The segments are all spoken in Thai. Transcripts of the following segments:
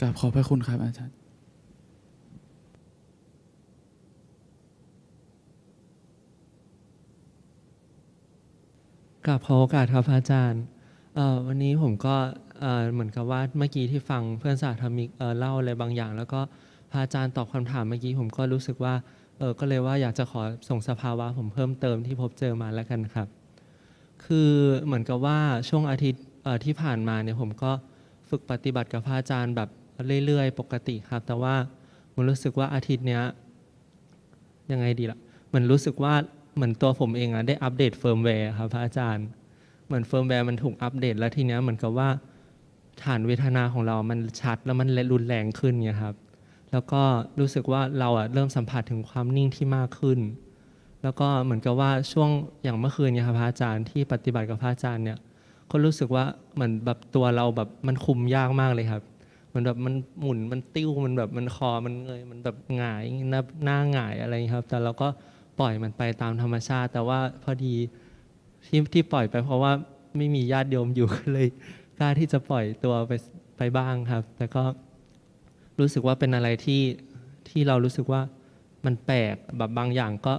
กราบขอบพระคุณครับอาจารย์กับขอโอกาสครับพระอาจารย์เอ่อวันนี้ผมก็เอ่อเหมือนกับว่าเมื่อกี้ที่ฟังเพื่อนสาธมิกเอ่อเล่าอะไรบางอย่าง แล้วก็พระอาจารย์ตอบคำถามเมื่อกี้ผมก็รู้สึกว่าเออก็เลยว่าอยากจะขอส่งสภาวะผมเพิ่มเติมที่พบเจอมาแล้วกันครับ คือเหมือนกับว่าช่วงอาทิตย์เอ่อที่ผ่านมาเนี่ยผมก็ฝึกปฏิบัติกับพระอาจารย์แบบ เรื่อยๆ ปกติครับ แต่ว่าผมรู้สึกว่าอาทิตย์เนี้ยยังไงดีล่ะเหมือนรู้สึกว่าเหมือนตัวผมเองอะได้อัปเดตเฟิร์มแวร์ครับพระอาจารย์ เหมือนเฟิร์มแวร์มันถูกอัปเดตแล้วทีเนี้ยเหมือนกับว่าฐานเวทนาของเรามันชัดแล้วมันรุนแรงขึ้นเนี่ยครับ แล้วก็รู้สึกว่าเราอะเริ่มสัมผัสถึงความนิ่งที่มากขึ้น แล้วก็เหมือนกับว่าช่วงอย่างเมื่อคืนเนี่ยครับพระอาจารย์ที่ปฏิบัติกับพระอาจารย์เนี่ยก็รู้สึกว่าเหมือนแบบตัวเราแบบมันคุมยากมากเลยครับ มันแบบมันหมุนมันติ้วมันแบบมันคอมันเงยมันแบบหงายหน้าหน้าหงายอะไรครับ แต่เราก็ปล่อยมันไปตามธรรมชาติ แต่ว่าพอดีที่ที่ปล่อยไป เพราะว่าไม่มีญาติโยมอยู่ก็เลยกล้าที่จะปล่อยตัวไปไปบ้างครับ แต่ก็รู้สึกว่าเป็นอะไรที่ที่เรารู้สึกว่ามันแปลกแบบบางอย่างก็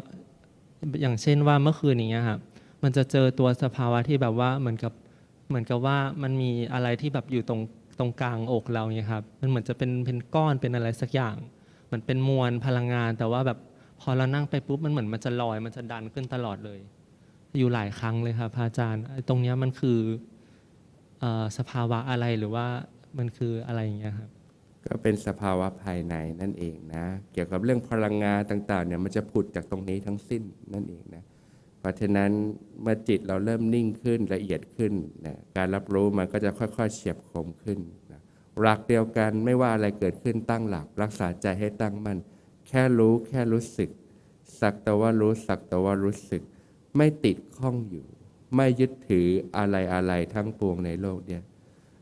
อย่างเช่นว่าเมื่อคืนอย่างเงี้ยครับมันจะเจอตัวสภาวะที่แบบว่าเหมือนกับเหมือนกับว่ามันมีอะไรที่แบบอยู่ตรง ตรงกลางอกเราเนี่ยครับมันเหมือนจะเป็นเป็นก้อนเป็นอะไรสักอย่างเหมือนเป็นมวลพลังงาน แต่ว่าแบบพอเรานั่งไปปุ๊บมันเหมือนมันจะลอยมันจะดันขึ้นตลอดเลย อยู่หลายครั้งเลยครับพระอาจารย์ไอ้ตรงเนี้ยมันคือเออสภาวะอะไรหรือว่ามันคืออะไรอย่างเงี้ยครับ ก็เป็นสภาวะภายในนั่นเองนะ เกี่ยวกับเรื่องพลังงานต่างๆเนี่ยมันจะผุดจากตรงนี้ทั้งสิ้นนั่นเองนะ เพราะฉะนั้นเมื่อจิตเราเริ่มนิ่งขึ้นละเอียดขึ้นนะการรับรู้มันก็จะค่อยๆเฉียบคมขึ้นนะหลักเดียวกันไม่ว่าอะไรเกิดขึ้นตั้งหลัก รักษาใจให้ตั้งมั่นแค่รู้แค่รู้สึก สักแต่ว่ารู้สักแต่ว่ารู้สึก ไม่ติดข้องอยู่ ไม่ยึดถืออะไรอะไรทั้งปวงในโลกเนี่ย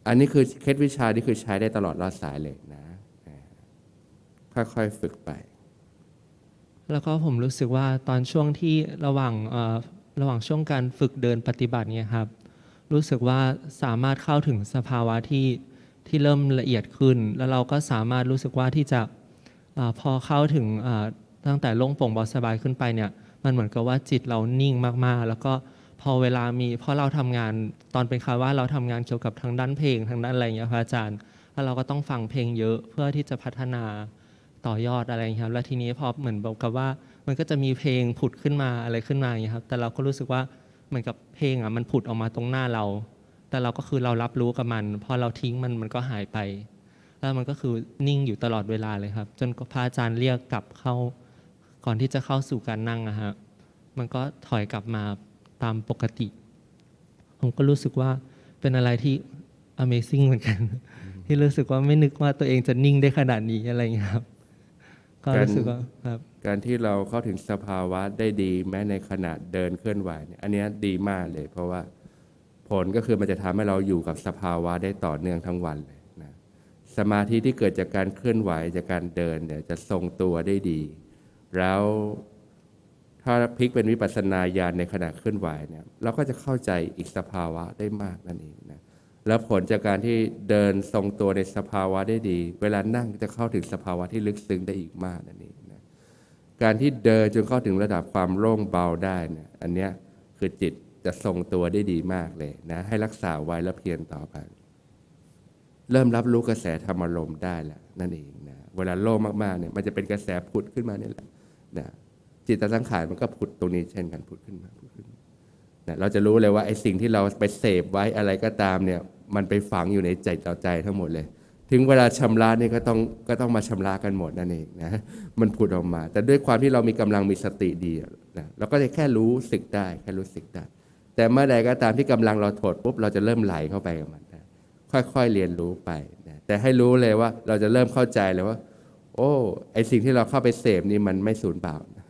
อันนี้คือเคล็ดวิชาที่คือใช้ได้ตลอดรอดสายเลยนะ ค่อยๆฝึกไป แล้วก็ผมรู้สึกว่าตอนช่วงที่ระหว่างระหว่างช่วงการฝึกเดินปฏิบัติเนี่ยครับ รู้สึกว่าสามารถเข้าถึงสภาวะที่ที่เริ่มละเอียดขึ้น แล้วเราก็สามารถรู้สึกว่าที่จะอพอเข้าถึงตั้งแต่โล่งโปร่งเบาสบายขึ้นไปเนี่ย มันเหมือนกับว่าจิตเรานิ่งมากๆ แล้วก็พอเวลามีพราะเราทำงานตอนเป็นคาว่าเราทำงานเกี่ยวกับทางด้านเพลงทางด้านอะไรอย่างเงี้ยพระอาจารย์แล้วเราก็ต้องฟังเพลงเยอะเพื่อที่จะพัฒนา ต่อยอดอะไรอย่างเงี้ยครับ แล้วทีนี้พอเหมือนแบอกกับว่า มันก็จะมีเพลงผุดขึ้นมาอะไรขึ้นมาอย่างเงี้ยครับ แต่เราก็รู้สึกว่าเหมือนกับเพลงอะมันผุดออกมาตรงหน้าเรา แต่เราก็คือเรารับรู้กับมัน พอเราทิ้งมันมันก็หายไป แล้วมันก็คือนิ่งอยู่ตลอดเวลาเลยครับ จนพระอาจารย์เรียกกลับเข้า ก่อนที่จะเข้าสู่การนั่งอะฮะมันก็ถอยกลับมาตามปกติ ผมก็รู้สึกว่าเป็นอะไรที่ Amazing เหมือนกัน ที่รู้สึกว่าไม่นึกว่าตัวเองจะนิ่งได้ขนาดนี้อะไรอย่างเงี้ยครับ ก็รู้สึกว่าครับ การที่เราเข้าถึงสภาวะได้ดีแม้ในขณะเดินเคลื่อนไหวเนี่ยอันเนี้ยดีมากเลย เพราะว่าผลก็คือมันจะทำให้เราอยู่กับสภาวะได้ต่อเนื่องทั้งวันเลยนะสมาธิที่เกิดจากการเคลื่อนไหวจากการเดินเนี่ยจะทรงตัวได้ดี แล้วถ้าพลิกเป็นวิปัสสนาญาณในขณะเคลื่อนไหวเนี่ยเราก็จะเข้าใจอีกสภาวะได้มากนั่นเองนะ แล้วผลจากการที่เดินทรงตัวในสภาวะได้ดี เวลานั่งจะเข้าถึงสภาวะที่ลึกซึ้งได้อีกมากนั่นเองนะการที่เดินจนเข้าถึงระดับความโล่งเบาได้นี่อันเนี้ยคือจิตจะทรงตัวได้ดีมากเลยนะให้รักษาไว้แล้วเพียรต่อไป เริ่มรับรู้กระแสธรรมารมได้แล้วนั่นเองนะเวลาโล่งมากๆเนี่ยมันจะเป็นกระแสผุดขึ้นมาเนี่ยแหละนะจิตสังขารมันก็ผุดตรงนี้เช่นกันผุดขึ้นมาผุดขึ้นมานะเราจะรู้เลยว่าไอ้สิ่งที่เราไปเสพไว้อะไรก็ตามเนี่ย มันไปฝังอยู่ในใจต่อใจทั้งหมดเลย ถึงเวลาชำระนี่ก็ต้องก็ต้องมาชำระกันหมดนั่นเองนะมันผุดออกมา แต่ด้วยความที่เรามีกำลังมีสติดีนะเราก็จะแค่รู้สึกได้แค่รู้สึกได้ แต่เมื่อใดก็ตามที่กำลังเราถดปุ๊บเราจะเริ่มไหลเข้าไปกับมันนะค่อยๆเรียนรู้ไปนะแต่ให้รู้เลยว่าเราจะเริ่มเข้าใจเลยว่า โอ้ไอสิ่งที่เราเข้าไปเสพนี่มันไม่สูญเปล่านะ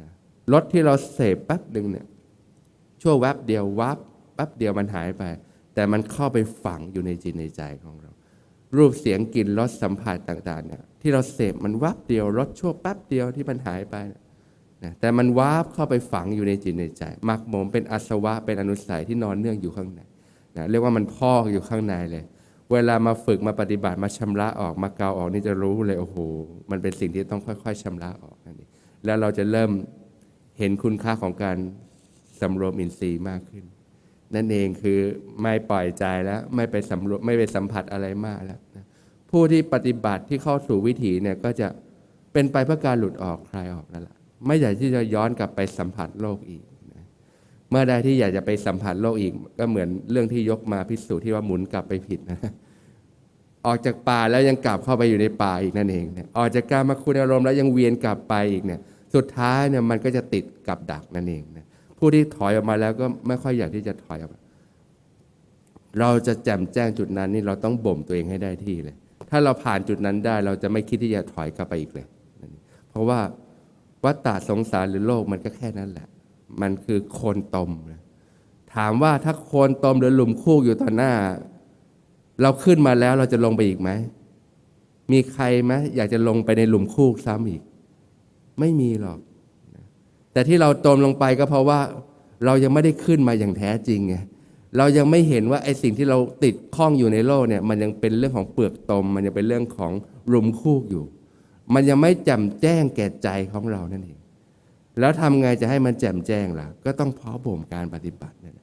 นะรสที่เราเสพแป๊บหนึ่งเนี่ยชั่วแวบเดียววับแป๊บเดียวมันหายไป แต่มันเข้าไปฝังอยู่ในจิตในใจของเรา รูปเสียงกลิ่นรสสัมผัสต่างๆเนี่ยที่เราเสพมันวับเดียวรสชั่วแป๊บเดียวที่มันหายไปนะแต่มันวาบเข้าไปฝังอยู่ในจิตในใจหมักหมมเป็นอาสวะเป็นอนุสัยที่นอนเนื่องอยู่ข้างในนะเรียกว่ามันพอกอยู่ข้างในเลย เวลามาฝึกมาปฏิบัติมาชำระออกมาเกาออกนี่จะรู้เลยโอ้โหมันเป็นสิ่งที่ต้องค่อยๆชำระออกนั่นเองแล้วเราจะเริ่มเห็นคุณค่าของการสำรวมอินทรีย์มากขึ้น นั่นเองคือไม่ปล่อยใจแล้วไม่ไปสำรวจไม่ไปสัมผัสอะไรมากแล้วนะผู้ที่ปฏิบัติที่เข้าสู่วิถีเนี่ยก็จะเป็นไปเพื่อการหลุดออกคลายออกนั่นแหละไม่อยากที่จะย้อนกลับไปสัมผัสโลกอีกนะเมื่อใดที่อยากจะไปสัมผัสโลกอีก ก็เหมือนเรื่องที่ยกมาพิสูจน์ที่ว่าหมุนกลับไปผิดนะออกจากป่าแล้วยังกลับเข้าไปอยู่ในป่าอีกนั่นเองเนี่ยออกจากการมาคุณอารมณ์แล้วยังเวียนกลับไปอีกเนี่ยสุดท้ายเนี่ยมันก็จะติดกับดักนั่นเอง ผู้ที่ถอยออกมาแล้วก็ไม่ค่อยอยากที่จะถอยออกมาเราจะแจ่มแจ้งจุดนั้นนี่เราต้องบ่มตัวเองให้ได้ที่เลย ถ้าเราผ่านจุดนั้นได้เราจะไม่คิดที่จะถอยกลับไปอีกเลย เพราะว่าวัฏฏะสงสารหรือโลกมันก็แค่นั้นแหละ มันคือโคนตมนะถามว่าถ้าโคนตมหรือหลุมคูกอยู่ต่อหน้า เราขึ้นมาแล้วเราจะลงไปอีกไหม มีใครไหมอยากจะลงไปในหลุมคูกซ้ำอีก ไม่มีหรอก แต่ที่เราตมลงไปก็เพราะว่าเรายังไม่ได้ขึ้นมาอย่างแท้จริงไงเรายังไม่เห็นว่าไอ้สิ่งที่เราติดข้องอยู่ในโลกเนี่ยมันยังเป็นเรื่องของเปลือกตม มันยังเป็นเรื่องของหลุมคูกอยู่ มันยังไม่แจ่มแจ้งแก่ใจของเรานั่นเองแล้วทำไงจะให้มันแจ่มแจ้งล่ะ ก็ต้องเพาะบ่มการปฏิบัติเนี่ย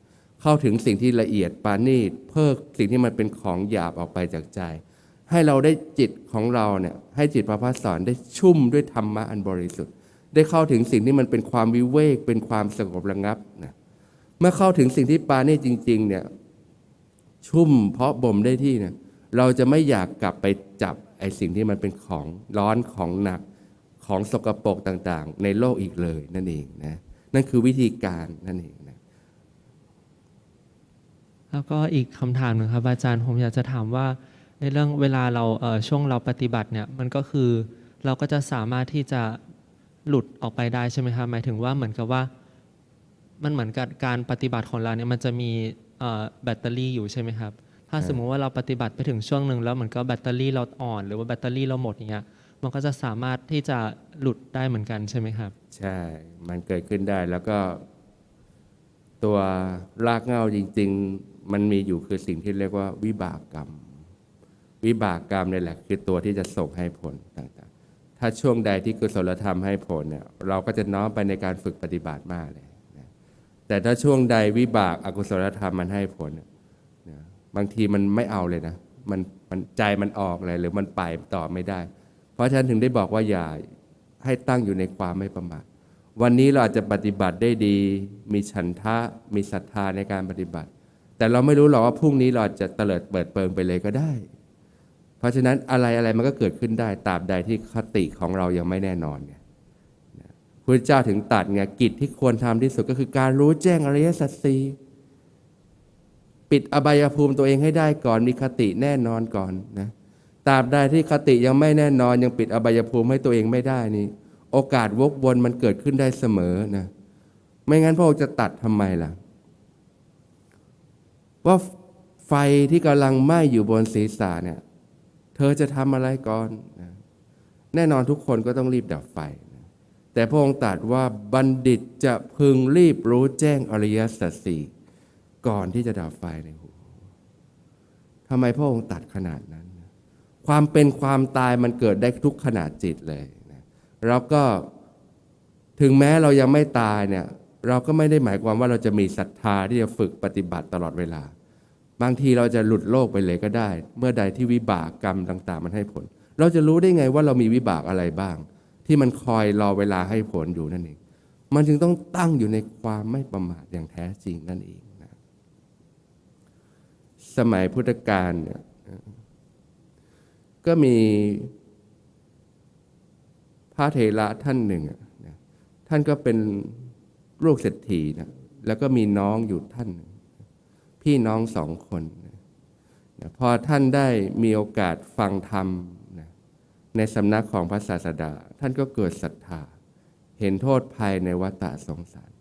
เข้าถึงสิ่งที่ละเอียดปานีตเพิกสิ่งที่มันเป็นของหยาบออกไปจากใจ ให้เราได้จิตของเราเนี่ยให้จิตพระพัฒสอนได้ชุ่มด้วยธรรมะอันบริสุทธิ์ ได้เข้าถึงสิ่งที่มันเป็นความวิเวกเป็นความสงบระงับนะเมื่อเข้าถึงสิ่งที่ปานีตจริง ๆ เนี่ยชุ่มเพาะบ่มได้ที่เนี่ยเราจะไม่อยากกลับไปจับไอ้สิ่งที่มันเป็นของร้อนของหนักของสกปรกต่างๆ ในโลกอีกเลยนั่นเองนะนั่นคือวิธีการนั่นเองนะแล้วก็อีกคำถามหนึ่งครับอาจารย์ผมอยากจะถามว่า ในเรื่องเวลาเราช่วงเราปฏิบัติเนี่ยมันก็คือเราก็จะสามารถที่จะ หลุดออกไปได้ใช่ไหมครับหมายถึงว่าเหมือนกับว่ามันเหมือนกับการปฏิบัติของเราเนี่ยมันจะมีแบตเตอรี่อยู่ใช่ไหมครับ ถ้าสมมุติว่าเราปฏิบัติไปถึงช่วงหนึ่งแล้วเหมือนกับแบตเตอรี่เราอ่อน หรือว่าแบตเตอรี่เราหมดอย่างเงี้ยมันก็จะสามารถที่จะหลุดได้เหมือนกันใช่ไหมครับ ใช่ มันเกิดขึ้นได้แล้วก็ ตัวรากเหง้าจริง ๆ มันมีอยู่คือสิ่งที่เรียกว่าวิบากกรรม วิบากกรรมนี่แหละ คือตัวที่จะส่งให้ผลต่างๆ ถ้าช่วงใดที่กุศลธรรมให้ผลเนี่ยเราก็จะน้อมไปในการฝึกปฏิบัติมากเลยนะแต่ถ้าช่วงใดวิบากอกุศลธรรมมันให้ผลเนี่ยนะบางทีมันไม่เอาเลยนะมันมันใจมันออกเลยหรือมันไปต่อไม่ได้ เพราะฉะนั้นถึงได้บอกว่าอย่าให้ตั้งอยู่ในความไม่ประมาทวันนี้เราอาจจะปฏิบัติได้ดี มีฉันทะ มีศรัทธาในการปฏิบัติ แต่เราไม่รู้หรอกว่าพรุ่งนี้เราจจะเตลิดเปิดเปิงไปเลยก็ได้ เพราะฉะนั้นอะไรอะไรมันก็เกิดขึ้นได้ตราบใดที่คติของเรายังไม่แน่นอนไงนะพระเจ้าถึงตัดไงกิจที่ควรทำที่สุดก็คือการรู้แจ้งอริยสัจสี่ปิดอบายภูมิตัวเองให้ได้ก่อนมีคติแน่นอนก่อนนะตราบใดที่คติยังไม่แน่นอนยังปิดอบายภูมิให้ตัวเองไม่ได้นี่ โอกาสวกวนมันเกิดขึ้นได้เสมอนะไม่งั้นพระองค์จะตัดทำไมล่ะ ว่าไฟที่กำลังไหม้อยู่บนศีรษะเนี่ย เธอจะทำอะไรก่อน แน่นอนทุกคนก็ต้องรีบดับไฟ แต่พระองค์ตรัสว่าบัณฑิตจะพึงรีบรู้แจ้งอริยสัจสี่ก่อนที่จะดับไฟในหูทำไมพระองค์ตัดขนาดนั้น ความเป็นความตายมันเกิดได้ทุกขนาดจิตเลยนะแล้วก็ถึงแม้เรายังไม่ตายเนี่ย เราก็ไม่ได้หมายความว่าเราจะมีศรัทธาที่จะฝึกปฏิบัติตลอดเวลา บางทีเราจะหลุดโลกไปเลยก็ได้ เมื่อใดที่วิบากกรรมต่าง ๆ มันให้ผล เราจะรู้ได้ไงว่าเรามีวิบากอะไรบ้าง ที่มันคอยรอเวลาให้ผลอยู่นั่นเอง มันจึงต้องตั้งอยู่ในความไม่ประมาทอย่างแท้จริงนั่นเองนะสมัยพุทธกาลเนี่ยก็มีพระเถระท่านหนึ่งท่านก็เป็นลูกเศรษฐีนะแล้วก็มีน้องอยู่ท่านหนึ่ง พี่น้องสองคนนะพอท่านได้มีโอกาสฟังธรรมนะในสำนักของพระศาสดา ท่านก็เกิดศรัทธา เห็นโทษภัยในวัฏฏะสงสาร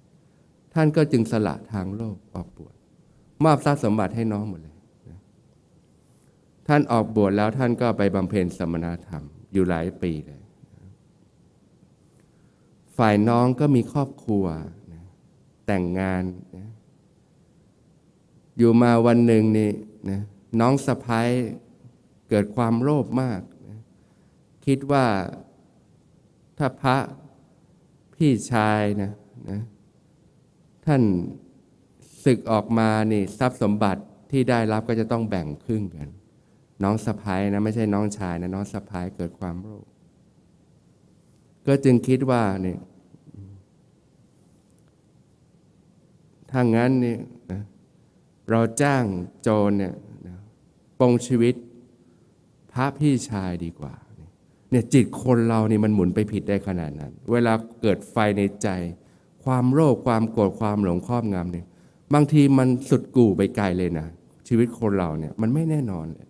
ท่านก็จึงสละทางโลกออกบวชมอบทรัพย์สมบัติให้น้องหมดเลยนะท่านออกบวชแล้วท่านก็ไปบำเพ็ญสมณธรรมอยู่หลายปีเลย ฝ่ายน้องก็มีครอบครัวนะแต่งงานนะ อยู่มาวันหนึ่งนี่นะน้องสะพ้ายเกิดความโลภมากนะคิดว่าถ้าพระพี่ชายนะนะท่านศึกออกมานี่ทรัพย์สมบัติที่ได้รับก็จะต้องแบ่งครึ่งกัน น้องสะพ้ายนะไม่ใช่น้องชายนะน้องสะพ้ายเกิดความโลภก็จึงคิดว่าเนี่ยถ้างั้นเนี่ยนะ เราจ้างโจรเนี่ยปงชีวิตพระพี่ชายดีกว่าเนี่ยจิตคนเรานี่มันหมุนไปผิดได้ขนาดนั้น เวลาเกิดไฟในใจ ความโลภความโกรธความหลงครอบงำเนี่ยบางทีมันสุดกู่ไปไกลเลยนะ ชีวิตคนเราเนี่ยมันไม่แน่นอนเลย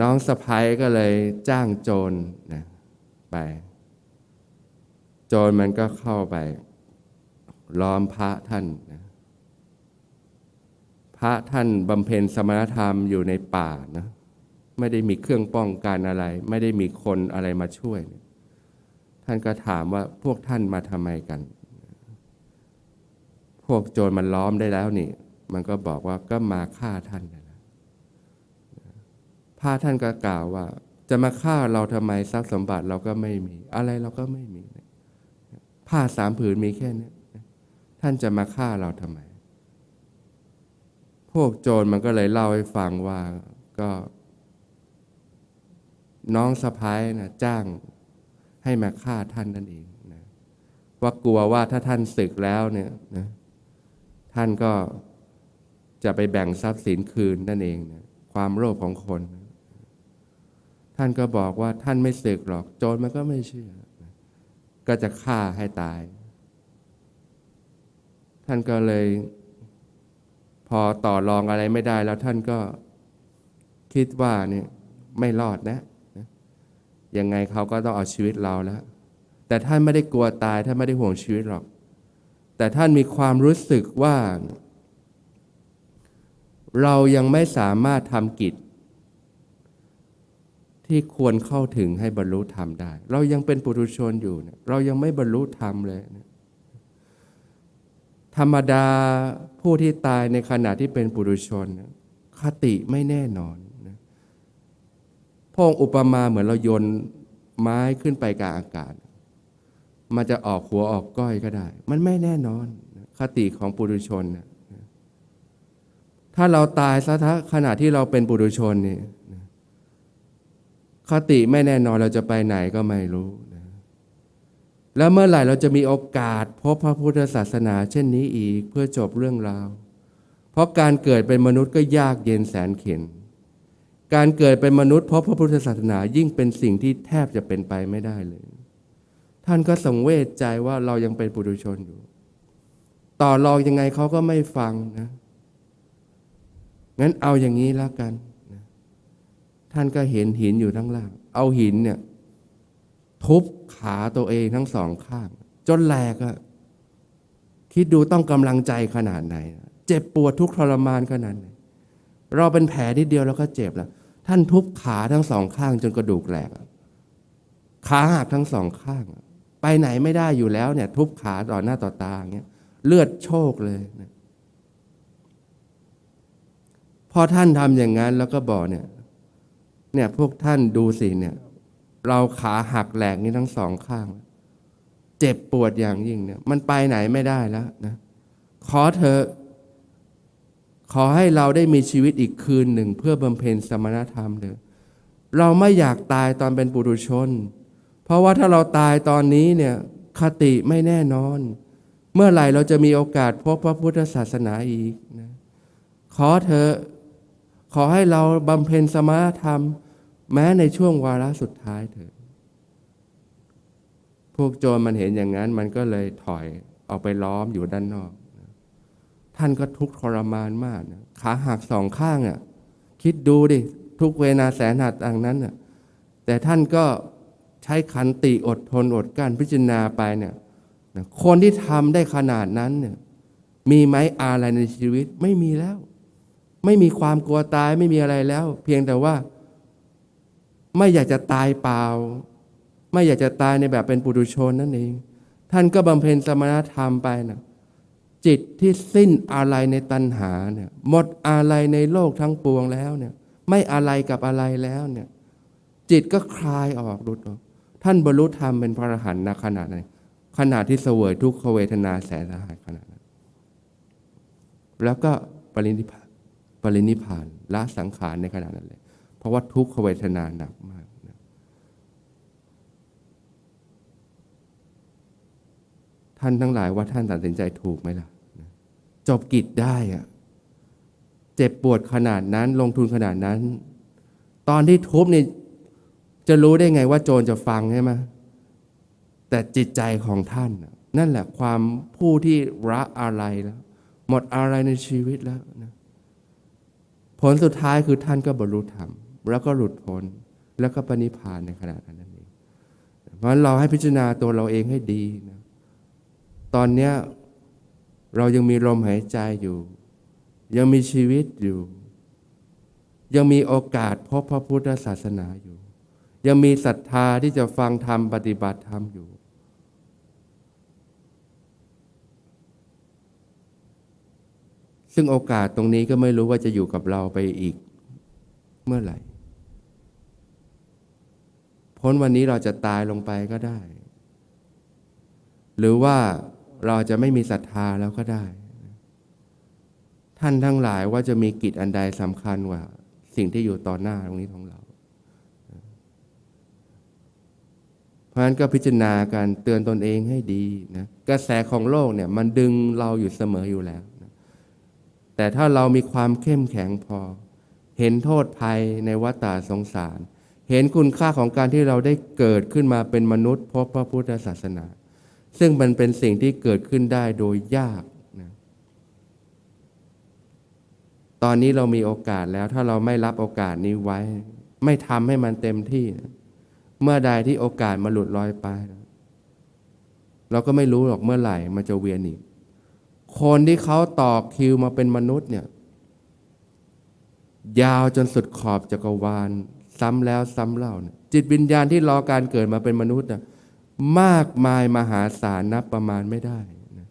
น้องสะพ้ยก็เลยจ้างโจรนะไป โจรมันก็เข้าไปล้อมพระท่านนะ พระท่านบำเพ็ญสมณธรรมอยู่ในป่านะไม่ได้มีเครื่องป้องกันอะไร ไม่ได้มีคนอะไรมาช่วย ท่านก็ถามว่าพวกท่านมาทำไมกัน พวกโจรมันล้อมได้แล้วนี่ มันก็บอกว่าก็มาฆ่าท่านนะพระท่านก็กล่าวว่า จะมาฆ่าเราทำไมทรัพย์สมบัติเราก็ไม่มี อะไรเราก็ไม่มีผ้าสามผืนมีแค่นี้ท่านจะมาฆ่าเราทำไม พวกโจรมันก็เลยเล่าให้ฟังว่าก็ น้องสะพ้ายนะจ้างให้มาฆ่าท่านนั่นเองนะว่ากลัวว่าถ้าท่านศึกแล้วเนี่ยนะท่านก็จะไปแบ่งทรัพย์สินคืนนั่นเองนะความโลภของคน ท่านก็บอกว่าท่านไม่ศึกหรอก โจรมันก็ไม่เชื่อ ก็จะฆ่าให้ตาย ท่านก็เลย พอต่อรองอะไรไม่ได้แล้วท่านก็คิดว่าเนี่ยไม่รอดนะยังไงเขาก็ต้องเอาชีวิตเราแล้ว แต่ท่านไม่ได้กลัวตายท่านไม่ได้ห่วงชีวิตหรอก แต่ท่านมีความรู้สึกว่า เรายังไม่สามารถทำกิจ ที่ควรเข้าถึงให้บรรลุธรรมได้ เรายังเป็นปุถุชนอยู่ เรายังไม่บรรลุธรรมเลยนะ ธรรมดาผู้ที่ตายในขณะที่เป็นปุถุชน คติไม่แน่นอนพระองอุปมาเหมือนเราโยนไม้ขึ้นไปกลางอากาศ มันจะออกหัวออกก้อยก็ได้ มันไม่แน่นอนคติของปุถุชนนะถ้าเราตายซะถ้าขณะที่เราเป็นปุถุชนนี่คติไม่แน่นอนเราจะไปไหนก็ไม่รู้น แล้วเมื่อไหร่เราจะมีโอกาสพบพระพุทธศาสนาเช่นนี้อีกเพื่อจบเรื่องราว เพราะการเกิดเป็นมนุษย์ก็ยากเย็นแสนเข็ญการเกิดเป็นมนุษย์พราะพระพุทธศาสนายิ่งเป็นสิ่งที่แทบจะเป็นไปไม่ได้เลย ท่านก็สังเวชใจว่าเรายังเป็นปุถุชนอยู่ ต่อรองยังไงเขาก็ไม่ฟังนะ งั้นเอาอย่างนี้แล้วกัน ท่านก็เห็นหินอยู่ทั้งล่าง เอาหินเนี่ย ทุบขาตัวเองทั้งสองข้าง จนแหลกอะคิดดูต้องกำลังใจขนาดไหน เจ็บปวดทุกข์ทรมานขนาดไหนเราเป็นแผลนิดเดียวแล้วก็เจ็บแล้ว ท่านทุบขาทั้งสองข้างจนกระดูกแหลกขาหักทั้งสองข้าง ไปไหนไม่ได้อยู่แล้วเนี่ย ทุบขาต่อหน้าต่อตาอย่างเงี้ยเลือดโชกเลยนะพอท่านทำอย่างนั้นแล้วก็บอกเนี่ย เนี่ยพวกท่านดูสิเนี่ย เราขาหักแหลกนี่ทั้งสองข้าง เจ็บปวดอย่างยิ่งเนี่ย มันไปไหนไม่ได้แล้วนะขอเธอ ขอให้เราได้มีชีวิตอีกคืนหนึ่ง เพื่อบำเพ็ญสมณธรรมเถอะเราไม่อยากตายตอนเป็นปุถุชน เพราะว่าถ้าเราตายตอนนี้เนี่ยคติไม่แน่นอน เมื่อไหร่เราจะมีโอกาสพบพระพุทธศาสนาอีกนะขอเธอขอให้เราบำเพ็ญสมณธรรม แม้ในช่วงวาระสุดท้ายเถอะพวกโจรมันเห็นอย่างนั้น มันก็เลยถอยออกไปล้อมอยู่ด้านนอก ท่านก็ทุกข์ทรมานมากนะขาหักสองข้างอะคิดดูดิ ทุกเวนาแสนหัดต่างนั้นอะแต่ท่านก็ใช้ขันติอดทนอดกั้นพิจารณาไปเนี่ยคนที่ทำได้ขนาดนั้นเนี่ยมีไหมอะไรในชีวิตไม่มีแล้ว ไม่มีความกลัวตายไม่มีอะไรแล้ว เพียงแต่ว่า ไม่อยากจะตายเปล่า ไม่อยากจะตายในแบบเป็นปุถุชนนั่นเอง ท่านก็บำเพ็ญสมณธรรมไปนะจิตที่สิ้นอะไรในตัณหาเนี่ยหมดอะไรในโลกทั้งปวงแล้วเนี่ยไม่อะไรกับอะไรแล้วเนี่ยจิตก็คลายออกหลุดออกท่านบรรลุธรรมเป็นพระอรหันต์ณขนาดไหนขนาดที่เสวยทุกขเวทนาแสนสาหัสขนาดนั้นแล้วก็ปรินิพานปรินิพพานละสังขารในขณะนั้นเลย เพราะว่าทุกขเวทนาหนักมากนะท่านทั้งหลายว่าท่านตัดสินใจถูกไหมล่ะนะจบกิจได้อะเจ็บปวดขนาดนั้นลงทุนขนาดนั้น ตอนที่ทุบนี่จะรู้ได้ไงว่าโจรจะฟังใช่ไหมแต่จิตใจของท่านนั่นแหละความผู้ที่ละอะไรแล้ว หมดอะไรในชีวิตแล้วนะผลสุดท้ายคือท่านก็บรรลุธรรม แล้วก็หลุดพ้นแล้วก็ปณิพานในขณะนั้นนั่นเองเพราะฉะนั้นเราให้พิจารณาตัวเราเองให้ดีนะตอนเนี้ยเรายังมีลมหายใจอยู่ ยังมีชีวิตอยู่ ยังมีโอกาสพบพระพุทธศาสนาอยู่ ยังมีศรัทธาที่จะฟังธรรมปฏิบัติธรรมอยู่ ซึ่งโอกาสตรงนี้ก็ไม่รู้ว่าจะอยู่กับเราไปอีกเมื่อไหร่ พ้นวันนี้เราจะตายลงไปก็ได้ หรือว่าเราจะไม่มีศรัทธาแล้วก็ได้ ท่านทั้งหลายว่าจะมีกิจอันใดสำคัญกว่า สิ่งที่อยู่ต่อหน้าตรงนี้ของเรา เพราะฉะนั้นก็พิจารณาการเตือนตนเองให้ดีนะกระแสของโลกเนี่ยมันดึงเราอยู่เสมออยู่แล้วนะแต่ถ้าเรามีความเข้มแข็งพอ เห็นโทษภัยในวัฏฏะสงสาร เห็นคุณค่าของการที่เราได้เกิดขึ้นมาเป็นมนุษย์เพบพระพุทธศาสนา ซึ่งมันเป็นสิ่งที่เกิดขึ้นได้โดยยากนะตอนนี้เรามีโอกาสแล้วถ้าเราไม่รับโอกาสนี้ไว้ ไม่ทำให้มันเต็มที่นะเมื่อใดที่โอกาสมาหลุดลอยไป เราก็ไม่รู้หรอกเมื่อไหร่มันจะเวียนอีกคนที่เขาต่อคิวมาเป็นมนุษย์เนี่ย ยาวจนสุดขอบจักรวาล ซ้ำแล้วซ้ำเล่าเนี่ยจิตวิญญาณที่รอการเกิดมาเป็นมนุษย์นะมากมายมหาศาลนับประมาณไม่ได้นะ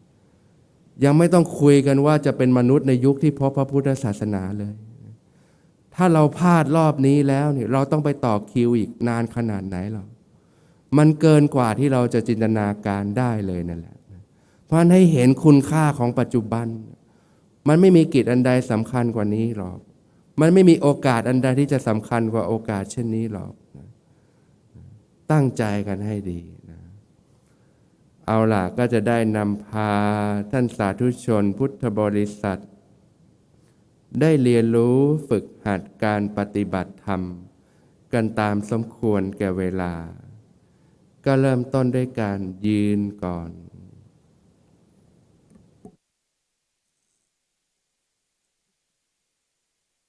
ยังไม่ต้องคุยกันว่าจะเป็นมนุษย์ในยุคที่พบพระพุทธศาสนาเลย ถ้าเราพลาดรอบนี้แล้วเนี่ยเราต้องไปต่อคิวอีกนานขนาดไหนหรอมันเกินกว่าที่เราจะจินตนาการได้เลยนั่นแหละ เพราะฉะนั้นให้เห็นคุณค่าของปัจจุบัน มันไม่มีกิจอันใดสำคัญกว่านี้หรอก มันไม่มีโอกาสอันใดที่จะสำคัญกว่าโอกาสเช่นนี้หรอกนะตั้งใจกันให้ดีนะเอาล่ะก็จะได้นำพาท่านสาธุชนพุทธบริษัท ได้เรียนรู้ฝึกหัดการปฏิบัติธรรม กันตามสมควรแก่เวลา ก็เริ่มต้นด้วยการยืนก่อน